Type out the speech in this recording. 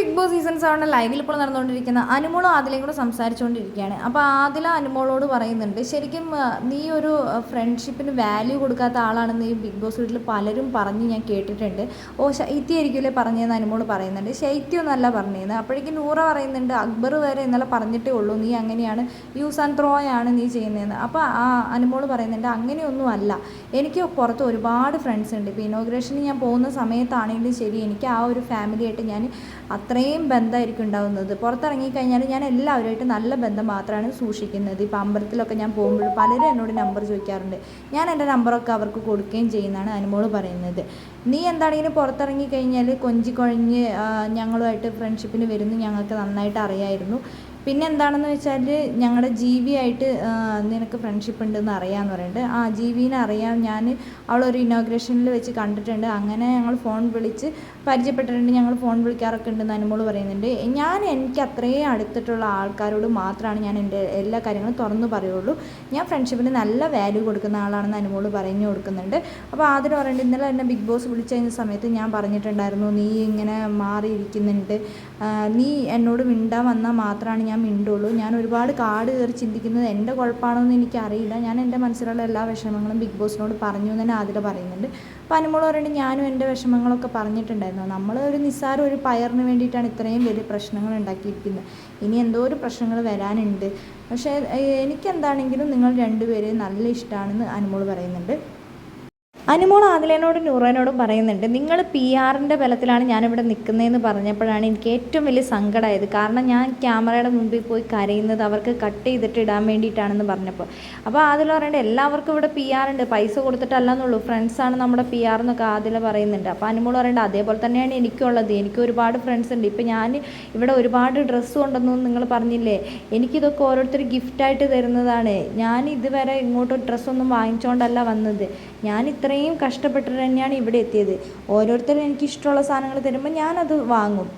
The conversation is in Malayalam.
ബിഗ് ബോസ് സീസൺ സെവന്റെ ലൈവിൽ ഇപ്പോൾ നടന്നുകൊണ്ടിരിക്കുന്ന അനുമോളും ആദിലയും കൂടെ സംസാരിച്ചുകൊണ്ടിരിക്കുകയാണ്. അപ്പോൾ ആദില അനുമോളോട് പറയുന്നുണ്ട് ശരിക്കും നീ ഒരു ഫ്രണ്ട്ഷിപ്പിന് വാല്യൂ കൊടുക്കാത്ത ആളാണെന്ന് ഈ ബിഗ് ബോസ് വീട്ടിൽ പലരും പറഞ്ഞ് ഞാൻ കേട്ടിട്ടുണ്ട്. ഓ ശൈത്യ ആയിരിക്കുമല്ലേ പറഞ്ഞതെന്ന് അനുമോൾ പറയുന്നുണ്ട്. ശൈത്യമൊന്നല്ല പറഞ്ഞിരുന്നത് അപ്പോഴേക്കും നൂറ പറയുന്നുണ്ട് അക്ബർ വരെ ഇന്നലെ പറഞ്ഞിട്ടേ ഉള്ളൂ നീ അങ്ങനെയാണ് യൂസ് ആൻഡ് ത്രോ ആണ് നീ ചെയ്യുന്നതെന്ന്. അപ്പോൾ ആ അനുമോൾ പറയുന്നുണ്ട് അങ്ങനെയൊന്നും അല്ല എനിക്ക് പുറത്ത് ഒരുപാട് ഫ്രണ്ട്സ് ഉണ്ട്. ഇപ്പോൾ ഇനോഗ്രേഷന് ഞാൻ പോകുന്ന സമയത്താണെങ്കിലും ശരി എനിക്ക് ആ ഒരു ഫാമിലിയായിട്ട് ഞാൻ അത്രയും ബന്ധമായിരിക്കും പുറത്തിറങ്ങി പുറത്തിറങ്ങിക്കഴിഞ്ഞാൽ ഞാൻ എല്ലാവരുമായിട്ട് നല്ല ബന്ധം മാത്രമാണ് സൂക്ഷിക്കുന്നത്. ഇപ്പോൾ അമ്പലത്തിലൊക്കെ ഞാൻ പോകുമ്പോൾ പലരും എന്നോട് നമ്പർ ചോദിക്കാറുണ്ട്. ഞാൻ എന്റെ നമ്പറൊക്കെ അവർക്ക് കൊടുക്കുകയും ചെയ്യുന്നതാണ് അനുമോൾ പറയുന്നത്. നീ എന്താണെങ്കിലും പുറത്തിറങ്ങി കഴിഞ്ഞാൽ കൊഞ്ചി കുഴഞ്ഞ് ആ, ഞങ്ങളുമായിട്ട് ഫ്രണ്ട്ഷിപ്പിന് വരുന്നു ഞങ്ങൾക്ക് നന്നായിട്ട് അറിയായിരുന്നു. പിന്നെ എന്താണെന്ന് വെച്ചാൽ ഞങ്ങളുടെ ജീവിയായിട്ട് നിനക്ക് ഫ്രണ്ട്ഷിപ്പ് ഉണ്ടെന്ന് അറിയാമെന്ന് പറയുന്നുണ്ട് ആ ജീവിനെ അറിയാം ഞാൻ അവളൊരു ഇനോഗ്രേഷനിൽ വെച്ച് കണ്ടിട്ടുണ്ട്. അങ്ങനെ ഞങ്ങൾ ഫോൺ വിളിച്ച് പരിചയപ്പെട്ടിട്ടുണ്ട്. ഞങ്ങൾ ഫോൺ വിളിക്കാറൊക്കെ ഉണ്ടെന്ന് അനുമോൾ പറയുന്നുണ്ട്. ഞാൻ എനിക്ക് അത്രയും അടുത്തിട്ടുള്ള ആൾക്കാരോട് മാത്രമാണ് ഞാൻ എന്റെ എല്ലാ കാര്യങ്ങളും തുറന്നു പറയുള്ളൂ. ഞാൻ ഫ്രണ്ട്ഷിപ്പിന് നല്ല വാല്യൂ കൊടുക്കുന്ന ആളാണെന്ന് അനുമോൾ പറഞ്ഞു കൊടുക്കുന്നുണ്ട്. അപ്പോൾ ആദ്യം പറയുന്നുണ്ട് ഇന്നലെ എന്നെ ബിഗ് ബോസ് വിളിച്ചു കഴിഞ്ഞ സമയത്ത് ഞാൻ പറഞ്ഞിട്ടുണ്ടായിരുന്നു നീ ഇങ്ങനെ മാറിയിരിക്കുന്നുണ്ട്. നീ എന്നോട് മിണ്ടാൻ വന്നാൽ മാത്രമാണ് ഞാൻ മിണ്ടുള്ളൂ. ഞാൻ ഒരുപാട് കാട് കയറി ചിന്തിക്കുന്നത് എന്റെ കുഴപ്പമാണോ എന്ന് എനിക്കറിയില്ല. ഞാൻ എന്റെ മനസ്സിലുള്ള എല്ലാ വിഷമങ്ങളും ബിഗ് ബോസിനോട് പറഞ്ഞു എന്ന് തന്നെ ആദ്യം പറയുന്നുണ്ട്. അപ്പോൾ അനുമോൾ പറയുന്നത് ഞാനും എന്റെ വിഷമങ്ങളൊക്കെ പറഞ്ഞിട്ടുണ്ടായിരുന്നു. നമ്മൾ ഒരു നിസ്സാര ഒരു പയറിന് വേണ്ടിയിട്ടാണ് ഇത്രയും വലിയ പ്രശ്നങ്ങൾ ഉണ്ടാക്കിയിരിക്കുന്നത്. ഇനി എന്തോ ഒരു പ്രശ്നങ്ങൾ വരാനുണ്ട്. പക്ഷേ എനിക്കെന്താണെങ്കിലും നിങ്ങൾ രണ്ടുപേരെയും നല്ല ഇഷ്ടമാണെന്ന് അനുമോൾ പറയുന്നുണ്ട്. അനുമോൾ ആദിലേനോടും നൂറേനോടും പറയുന്നുണ്ട് നിങ്ങൾ പി ആറിന്റെ ബലത്തിലാണ് ഞാനിവിടെ നിൽക്കുന്നതെന്ന് പറഞ്ഞപ്പോഴാണ് എനിക്ക് ഏറ്റവും വലിയ സങ്കടമായത് കാരണം ഞാൻ ക്യാമറയുടെ മുമ്പിൽ പോയി കരയുന്നത് അവർക്ക് കട്ട് ചെയ്തിട്ട് ഇടാൻ വേണ്ടിയിട്ടാണെന്ന് പറഞ്ഞപ്പോൾ. അപ്പോൾ ആദിൽ പറയേണ്ടത് എല്ലാവർക്കും ഇവിടെ പി ഉണ്ട് പൈസ കൊടുത്തിട്ടല്ല എന്നുള്ളൂ ഫ്രണ്ട്സാണ് നമ്മുടെ പി ആർ എന്നൊക്കെ ആദില പറയുന്നുണ്ട്. അപ്പോൾ അനുമോൾ പറയേണ്ടത് അതേപോലെ തന്നെയാണ് എനിക്കുള്ളത്. എനിക്ക് ഒരുപാട് ഫ്രണ്ട്സ് ഉണ്ട്. ഇപ്പോൾ ഞാൻ ഇവിടെ ഒരുപാട് ഡ്രസ്സ് കൊണ്ടുവന്നു നിങ്ങൾ പറഞ്ഞില്ലേ? എനിക്കിതൊക്കെ ഓരോരുത്തർ ഗിഫ്റ്റായിട്ട് തരുന്നതാണ്. ഞാൻ ഇതുവരെ ഇങ്ങോട്ട് ഡ്രസ്സൊന്നും വാങ്ങിച്ചുകൊണ്ടല്ല വന്നത്. ഞാൻ ഇത്രയും കഷ്ടപ്പെട്ടിട്ട് തന്നെയാണ് ഇവിടെ എത്തിയത്. ഓരോരുത്തരും എനിക്ക് ഇഷ്ടമുള്ള സാധനങ്ങൾ തരുമ്പോൾ ഞാനത് വാങ്ങും.